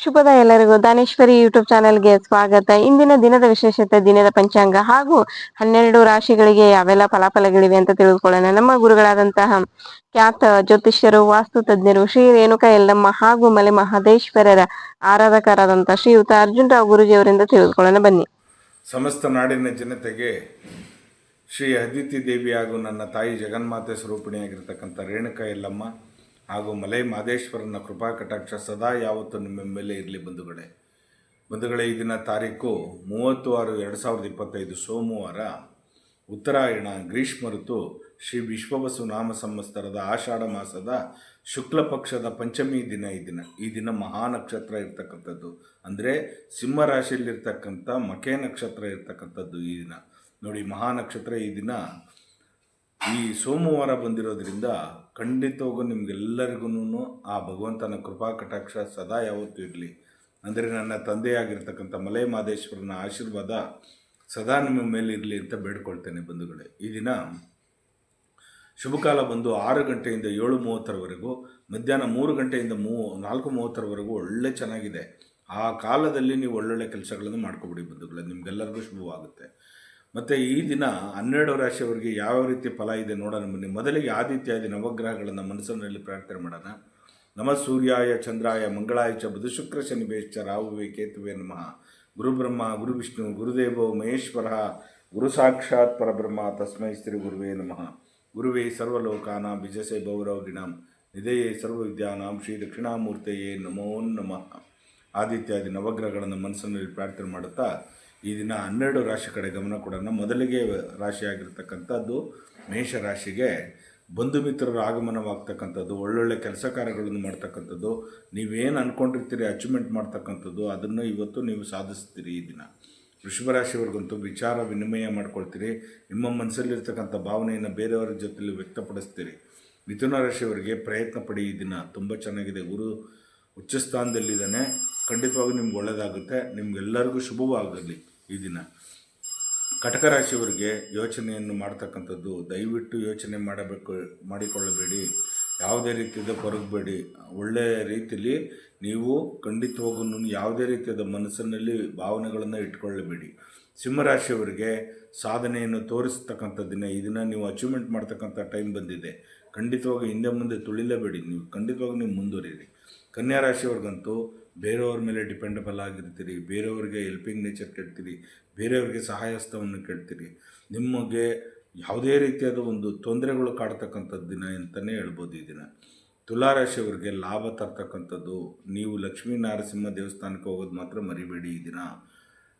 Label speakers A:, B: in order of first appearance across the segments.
A: ಶುಭದ ಎಲ್ಲರಿಗೂ ದಾನೇಶ್ವರಿ ಯೂಟ್ಯೂಬ್ ಚಾನೆಲ್ಗೆ ಸ್ವಾಗತ. ಇಂದಿನ ದಿನದ ವಿಶೇಷತೆ, ದಿನದ ಪಂಚಾಂಗ ಹಾಗೂ ಹನ್ನೆರಡು ರಾಶಿಗಳಿಗೆ ಯಾವೆಲ್ಲ ಫಲಾಫಲಗಳಿವೆ ಅಂತ ತಿಳಿದುಕೊಳ್ಳೋಣ. ನಮ್ಮ ಗುರುಗಳಾದಂತಹ ಖ್ಯಾತ ಜ್ಯೋತಿಷ್ಯರು, ವಾಸ್ತು ತಜ್ಞರು, ಶ್ರೀ ರೇಣುಕಾ ಎಲ್ಲಮ್ಮ ಹಾಗೂ ಮಲೆ ಮಹದೇಶ್ವರರ ಆರಾಧಕರಾದಂತಹ ಶ್ರೀಯುತ ಅರ್ಜುನ್ ರಾವ್ ಗುರುಜಿಯವರಿಂದ ತಿಳಿದುಕೊಳ್ಳೋಣ. ಬನ್ನಿ.
B: ಸಮಸ್ತ ನಾಡಿನ ಜನತೆಗೆ ಶ್ರೀ ಅದಿತಿ ದೇವಿ ಹಾಗೂ ನನ್ನ ತಾಯಿ ಜಗನ್ಮಾತೆ ಸ್ವರೂಪಿಣಿಯಾಗಿರ್ತಕ್ಕಂಥ ರೇಣುಕಾ ಯಲ್ಲಮ್ಮ ಹಾಗೂ ಮಲೈ ಮಾದೇಶ್ವರನ ಕೃಪಾ ಕಟಾಕ್ಷ ಸದಾ ಯಾವತ್ತೂ ನಿಮ್ಮ ಮೇಲೆ ಇರಲಿ ಬಂಧುಗಳೇ. ಬಂಧುಗಳೇ, ಈ ದಿನ ತಾರೀಕು ಮೂವತ್ತು ಆರು ಎರಡು ಸಾವಿರದ ಇಪ್ಪತ್ತೈದು ಸೋಮವಾರ ಉತ್ತರಾಯಣ, ಗ್ರೀಷ್ಮ ಋತು, ಶ್ರೀ ವಿಶ್ವವಸು ನಾಮ ಸಂವತ್ಸರದ ಆಷಾಢ ಮಾಸದ ಶುಕ್ಲ ಪಕ್ಷದ ಪಂಚಮಿ ದಿನ ಈ ದಿನ. ಈ ದಿನ ಮಹಾ ನಕ್ಷತ್ರ ಇರ್ತಕ್ಕಂಥದ್ದು. ಅಂದರೆ ಸಿಂಹರಾಶಿಯಲ್ಲಿರ್ತಕ್ಕಂಥ ಮಕೆ ನಕ್ಷತ್ರ ಇರ್ತಕ್ಕಂಥದ್ದು ಈ ದಿನ. ನೋಡಿ, ಮಹಾ ನಕ್ಷತ್ರ ಈ ದಿನ ಈ ಸೋಮವಾರ ಬಂದಿರೋದ್ರಿಂದ ಖಂಡಿತವಾಗೂ ನಿಮ್ಗೆಲ್ಲರಿಗೂ ಆ ಭಗವಂತನ ಕೃಪಾ ಕಟಾಕ್ಷ ಸದಾ ಯಾವತ್ತೂ ಇರಲಿ. ಅಂದರೆ ನನ್ನ ತಂದೆಯಾಗಿರ್ತಕ್ಕಂಥ ಮಲೆ ಮಾದೇಶ್ವರನ ಆಶೀರ್ವಾದ ಸದಾ ನಿಮ್ಮ ಮೇಲೆ ಇರಲಿ ಅಂತ ಬೇಡ್ಕೊಳ್ತೇನೆ ಬಂಧುಗಳೇ. ಈ ದಿನ ಶುಭಕಾಲ ಬಂದು ಆರು ಗಂಟೆಯಿಂದ ಏಳು ಮೂವತ್ತರವರೆಗೂ, ಮಧ್ಯಾಹ್ನ ಮೂರು ಗಂಟೆಯಿಂದ ಮೂ, ನಾಲ್ಕು ಮೂವತ್ತರವರೆಗೂ ಒಳ್ಳೆ ಚೆನ್ನಾಗಿದೆ. ಆ ಕಾಲದಲ್ಲಿ ನೀವು ಒಳ್ಳೊಳ್ಳೆ ಕೆಲಸಗಳನ್ನು ಮಾಡ್ಕೊಬಿಡಿ ಬಂಧುಗಳೇ. ನಿಮಗೆಲ್ಲರಿಗೂ ಶುಭವಾಗುತ್ತೆ. ಮತ್ತು ಈ ದಿನ ಹನ್ನೆರಡು ರಾಶಿಯವರಿಗೆ ಯಾವ ರೀತಿ ಫಲ ಇದೆ ನೋಡೋಣ. ಬನ್ನಿ, ಮೊದಲಿಗೆ ಆದಿತ್ಯಾದಿ ನವಗ್ರಹಗಳನ್ನು ಮನಸ್ಸಿನಲ್ಲಿ ಪ್ರಾರ್ಥನೆ ಮಾಡೋಣ. ನಮ ಸೂರ್ಯಾಯ, ಚಂದ್ರಾಯ, ಮಂಗಳಾಯ ಚ, ಬುಧ ಶುಕ್ರ ಶನಿ ಬೇಶ್ಚ ರಾಹುವೆ ಕೇತುವೆ ನಮಃ. ಗುರುಬ್ರಹ್ಮ ಗುರು ವಿಷ್ಣು ಗುರುದೇವೋ ಮಹೇಶ್ವರ. ಗುರು ಸಾಕ್ಷಾತ್ ಪರಬ್ರಹ್ಮ, ತಸ್ಮೈ ಸ್ತ್ರೀ ಗುರುವೇ ನಮಃ. ಗುರುವೇ ಸರ್ವಲೋಕಾನ ಬಿಜಸೆ ಗೌರವಗಿಣಾಂ ನಿಧಯೇ ಸರ್ವವಿದ್ಯಾನಾಂ ಶ್ರೀ ದಕ್ಷಿಣಾಮೂರ್ತೆಯೇ ನಮೋ ನಮಃ. ಆದಿತ್ಯಾದಿ ನವಗ್ರಹಗಳನ್ನು ಮನಸ್ಸಿನಲ್ಲಿ ಪ್ರಾರ್ಥನೆ ಮಾಡುತ್ತಾ ಈ ದಿನ ಹನ್ನೆರಡು ರಾಶಿ ಕಡೆ ಗಮನ ಕೊಡೋಣ. ಮೊದಲಿಗೆ ರಾಶಿಯಾಗಿರ್ತಕ್ಕಂಥದ್ದು ಮೇಷ ರಾಶಿಗೆ ಬಂಧು ಮಿತ್ರರ ಆಗಮನವಾಗ್ತಕ್ಕಂಥದ್ದು, ಒಳ್ಳೊಳ್ಳೆ ಕೆಲಸ ಕಾರ್ಯಗಳನ್ನು ಮಾಡ್ತಕ್ಕಂಥದ್ದು, ನೀವೇನು ಅಂದ್ಕೊಂಡಿರ್ತೀರಿ ಅಚೀವ್ಮೆಂಟ್ ಮಾಡ್ತಕ್ಕಂಥದ್ದು, ಅದನ್ನು ಇವತ್ತು ನೀವು ಸಾಧಿಸ್ತೀರಿ ಈ ದಿನ. ವೃಷಭ ರಾಶಿಯವರೆಗಂತೂ ವಿಚಾರ ವಿನಿಮಯ ಮಾಡ್ಕೊಳ್ತೀರಿ. ನಿಮ್ಮ ಮನಸ್ಸಲ್ಲಿರ್ತಕ್ಕಂಥ ಭಾವನೆಯನ್ನು ಬೇರೆಯವರ ಜೊತೆಲಿ ವ್ಯಕ್ತಪಡಿಸ್ತೀರಿ. ಮಿಥುನ ರಾಶಿಯವರಿಗೆ ಪ್ರಯತ್ನ ಪಡಿ ಈ ದಿನ. ತುಂಬ ಚೆನ್ನಾಗಿದೆ. ಗುರು ಉಚ್ಚ ಸ್ಥಾನದಲ್ಲಿದ್ದಾನೆ ಖಂಡಿತವಾಗೂ ನಿಮ್ಗೆ ಒಳ್ಳೆಯದಾಗುತ್ತೆ ನಿಮ್ಗೆಲ್ಲರಿಗೂ ಶುಭವಾಗಲಿ ಈ ದಿನ. ಕಟಕ ರಾಶಿಯವರಿಗೆ ಯೋಚನೆಯನ್ನು ಮಾಡ್ತಕ್ಕಂಥದ್ದು, ದಯವಿಟ್ಟು ಯೋಚನೆ ಮಾಡಬೇಕು, ಮಾಡಿಕೊಳ್ಳಬೇಡಿ. ಯಾವುದೇ ರೀತಿಯದ ಕೊರಗಬೇಡಿ ಒಳ್ಳೆಯ ರೀತಿಯಲ್ಲಿ ನೀವು ಖಂಡಿತವಾಗೂ ಯಾವುದೇ ರೀತಿಯಾದ ಮನಸ್ಸಿನಲ್ಲಿ ಭಾವನೆಗಳನ್ನು ಇಟ್ಕೊಳ್ಳಬೇಡಿ. ಸಿಂಹರಾಶಿಯವರಿಗೆ ಸಾಧನೆಯನ್ನು ತೋರಿಸ್ತಕ್ಕಂಥ ದಿನ, ಈ ದಿನ ನೀವು ಅಚೀವ್ಮೆಂಟ್ ಮಾಡ್ತಕ್ಕಂಥ ಟೈಮ್ ಬಂದಿದೆ. ಖಂಡಿತವಾಗಿ ಹಿಂದೆ ಮುಂದೆ ತುಳಿಲೇಬೇಡಿ. ನೀವು ಖಂಡಿತವಾಗಿ ನೀವು ಮುಂದುವರಿಯಿರಿ. ಕನ್ಯಾ ರಾಶಿಯವ್ರಿಗಂತೂ ಬೇರೆಯವ್ರ ಮೇಲೆ ಡಿಪೆಂಡಬಲ್ ಆಗಿರ್ತೀರಿ, ಬೇರೆಯವ್ರಿಗೆ ಹೆಲ್ಪಿಂಗ್ ನೇಚರ್ ಕೆಡ್ತೀರಿ, ಬೇರೆಯವ್ರಿಗೆ ಸಹಾಯಸ್ಥವನ್ನು ಕೇಳ್ತೀರಿ ನಿಮಗೆ ಯಾವುದೇ ರೀತಿಯಾದ ಒಂದು ತೊಂದರೆಗಳು ಕಾಡ್ತಕ್ಕಂಥದ್ದು ದಿನ ಅಂತಲೇ ಹೇಳ್ಬೋದು ಈ ದಿನ. ತುಲಾರಾಶಿಯವ್ರಿಗೆ ಲಾಭ ತರ್ತಕ್ಕಂಥದ್ದು, ನೀವು ಲಕ್ಷ್ಮೀ ನಾರಸಿಂಹ ದೇವಸ್ಥಾನಕ್ಕೆ ಹೋಗೋದು ಮಾತ್ರ ಮರಿಬೇಡಿ ಈ ದಿನ.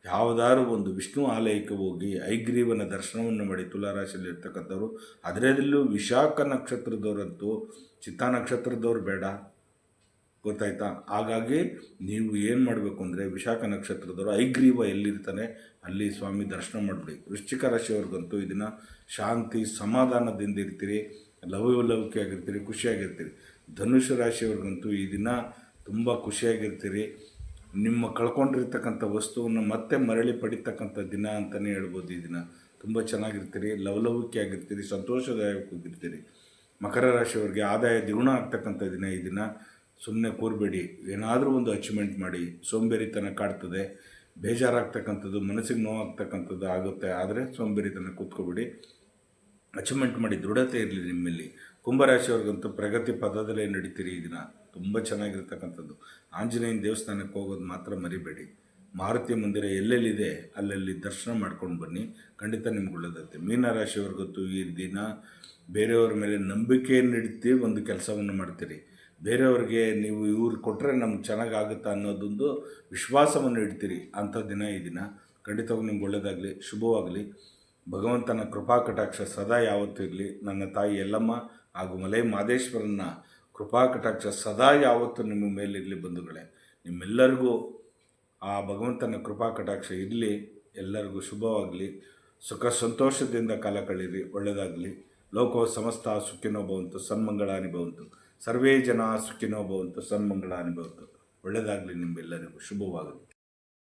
B: ಯಾವುದಾದ್ರು ಒಂದು ವಿಷ್ಣು ಆಲಯಕ್ಕೆ ಹೋಗಿ ಐಗ್ರೀವನ ದರ್ಶನವನ್ನು ಮಾಡಿ ತುಲಾರಾಶಿಯಲ್ಲಿ ಇರ್ತಕ್ಕಂಥವ್ರು ಅದರಲ್ಲೂ ವಿಶಾಖ ನಕ್ಷತ್ರದವರಂತೂ ಚಿತ್ತ ನಕ್ಷತ್ರದವ್ರು ಬೇಡ. ಗೊತ್ತಾಯ್ತಾ? ಹಾಗಾಗಿ ನೀವು ಏನು ಮಾಡಬೇಕು ಅಂದರೆ ವಿಶಾಖ ನಕ್ಷತ್ರದವರು ಐಗ್ರೀವ ಎಲ್ಲಿರ್ತಾನೆ, ಅಲ್ಲಿ ಸ್ವಾಮಿ ದರ್ಶನ ಮಾಡಿಬಿಡಿ. ವೃಶ್ಚಿಕ ರಾಶಿಯವ್ರಿಗಂತೂ ಇದನ್ನು ಶಾಂತಿ, ಸಮಾಧಾನದಿಂದ ಇರ್ತೀರಿ ಲವಲವಿಕೆ ಆಗಿರ್ತೀರಿ ಖುಷಿಯಾಗಿರ್ತೀರಿ. ಧನುಷ ರಾಶಿಯವ್ರಿಗಂತೂ ಈ ದಿನ ತುಂಬ ಖುಷಿಯಾಗಿರ್ತೀರಿ. ನಿಮ್ಮ ಕಳ್ಕೊಂಡಿರ್ತಕ್ಕಂಥ ವಸ್ತುವನ್ನು ಮತ್ತೆ ಮರಳಿ ಪಡಿತಕ್ಕಂಥ ದಿನ ಅಂತಲೇ ಹೇಳ್ಬೋದು ಈ ದಿನ. ತುಂಬ ಚೆನ್ನಾಗಿರ್ತೀರಿ ಲವಲವಿಕೆ ಆಗಿರ್ತೀರಿ ಸಂತೋಷದಾಯಕವಾಗಿರ್ತೀರಿ. ಮಕರ ರಾಶಿಯವರಿಗೆ ಆದಾಯ ದ್ವಿಗುಣ ಆಗ್ತಕ್ಕಂಥ ದಿನ ಈ ದಿನ. ಸುಮ್ಮನೆ ಕೂರಬೇಡಿ. ಏನಾದರೂ ಒಂದು ಅಚೀವ್ಮೆಂಟ್ ಮಾಡಿ. ಸೋಂಬೇರಿತನ ಕಾಡ್ತದೆ. ಬೇಜಾರಾಗ್ತಕ್ಕಂಥದ್ದು, ಮನಸ್ಸಿಗೆ ನೋವಾಗ್ತಕ್ಕಂಥದ್ದು ಆಗುತ್ತೆ. ಆದರೆ ಸೋಂಬೇರಿತನ ಕೂತ್ಕೋಬೇಡಿ. ಅಚೀವ್ಮೆಂಟ್ ಮಾಡಿ. ದೃಢತೆ ಇರಲಿ ನಿಮ್ಮಲ್ಲಿ. ಕುಂಭರಾಶಿಯವ್ರಿಗಂತೂ ಪ್ರಗತಿ ಪದದಲ್ಲೇ ನಡೀತೀರಿ ಈ ದಿನ. ತುಂಬ ಚೆನ್ನಾಗಿರ್ತಕ್ಕಂಥದ್ದು. ಆಂಜನೇಯನ ದೇವಸ್ಥಾನಕ್ಕೆ ಹೋಗೋದು ಮಾತ್ರ ಮರಿಬೇಡಿ. ಮಾರುತಿ ಮಂದಿರ ಎಲ್ಲೆಲ್ಲಿದೆ, ಅಲ್ಲಲ್ಲಿ ದರ್ಶನ ಮಾಡ್ಕೊಂಡು ಬನ್ನಿ. ಖಂಡಿತ ನಿಮ್ಗೆ ಒಳ್ಳೆದಾಗುತ್ತೆ. ಮೀನರಾಶಿಯವ್ರಿಗಂತೂ ಈ ದಿನ ಬೇರೆಯವ್ರ ಮೇಲೆ ನಂಬಿಕೆಯನ್ನು ಇಡ್ತೀವಿ ಒಂದು ಕೆಲಸವನ್ನು ಮಾಡ್ತೀರಿ. ಬೇರೆಯವ್ರಿಗೆ ನೀವು ಇವ್ರು ಕೊಟ್ಟರೆ ನಮ್ಗೆ ಚೆನ್ನಾಗಾಗುತ್ತಾ ಅನ್ನೋದೊಂದು ವಿಶ್ವಾಸವನ್ನು ಇಡ್ತೀರಿ ಅಂಥ ದಿನ ಈ ದಿನ. ಖಂಡಿತವಾಗಿ ನಿಮ್ಗೆ ಒಳ್ಳೆಯದಾಗಲಿ ಶುಭವಾಗಲಿ. ಭಗವಂತನ ಕೃಪಾ ಕಟಾಕ್ಷ ಸದಾ ಯಾವತ್ತೂ ಇರಲಿ. ನನ್ನ ತಾಯಿ ಎಲ್ಲಮ್ಮ ಹಾಗೂ ಮಲೈ ಮಾದೇಶ್ವರನ ಕೃಪಾ ಕಟಾಕ್ಷ ಸದಾ ಯಾವತ್ತೂ ನಿಮ್ಮ ಮೇಲಿರಲಿ ಬಂಧುಗಳೇ. ನಿಮ್ಮೆಲ್ಲರಿಗೂ ಆ ಭಗವಂತನ ಕೃಪಾ ಕಟಾಕ್ಷ ಇರಲಿ. ಎಲ್ಲರಿಗೂ ಶುಭವಾಗಲಿ. ಸುಖ ಸಂತೋಷದಿಂದ ಕಾಲ ಕಳೀರಿ. ಒಳ್ಳೆಯದಾಗಲಿ ಲೋಕೋ ಸಮಸ್ತ ಸುಖಿನೋ ಭವಂತು. ಸನ್ಮಂಗಳಾನಿ ಭವಂತು. ಸರ್ವೇ ಜನ ಸುಖಿನೋ ಭವಂತು ಸನ್ಮಂಗಳ ಭವಂತು ಒಳ್ಳೆಯದಾಗಲಿ ನಿಮ್ಮೆಲ್ಲರಿಗೂ. ಶುಭವಾಗಲಿ.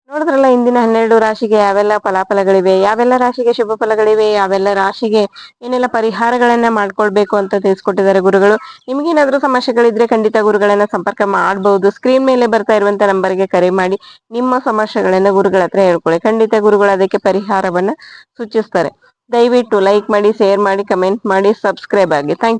A: ನೋಡಿದ್ರಲ್ಲ, ಇಂದಿನ ಹನ್ನೆರಡು ರಾಶಿಗೆ ಯಾವೆಲ್ಲ ಫಲಾಫಲಗಳಿವೆ? ಯಾವೆಲ್ಲ ರಾಶಿಗೆ ಶುಭ ಫಲಗಳಿವೆ? ಯಾವೆಲ್ಲ ರಾಶಿಗೆ ಏನೆಲ್ಲ ಪರಿಹಾರಗಳನ್ನ ಮಾಡ್ಕೊಳ್ಬೇಕು ಅಂತ ತಿಳಿಸ್ಕೊಟ್ಟಿದ್ದಾರೆ ಗುರುಗಳು. ನಿಮ್ಗೇನಾದ್ರೂ ಸಮಸ್ಯೆಗಳಿದ್ರೆ ಖಂಡಿತ ಗುರುಗಳನ್ನ ಸಂಪರ್ಕ ಮಾಡಬಹುದು ಸ್ಕ್ರೀನ್ ಮೇಲೆ ಬರ್ತಾ ಇರುವಂತ ನಂಬರ್ಗೆ ಕರೆ ಮಾಡಿ, ನಿಮ್ಮ ಸಮಸ್ಯೆಗಳನ್ನ ಗುರುಗಳ ಹತ್ರ ಹೇಳ್ಕೊಳ್ಳಿ. ಖಂಡಿತ ಗುರುಗಳು ಅದಕ್ಕೆ ಪರಿಹಾರವನ್ನ ಸೂಚಿಸ್ತಾರೆ. ದಯವಿಟ್ಟು ಲೈಕ್ ಮಾಡಿ ಶೇರ್ ಮಾಡಿ ಕಮೆಂಟ್ ಮಾಡಿ ಸಬ್ಸ್ಕ್ರೈಬ್ ಆಗಿ. Thank you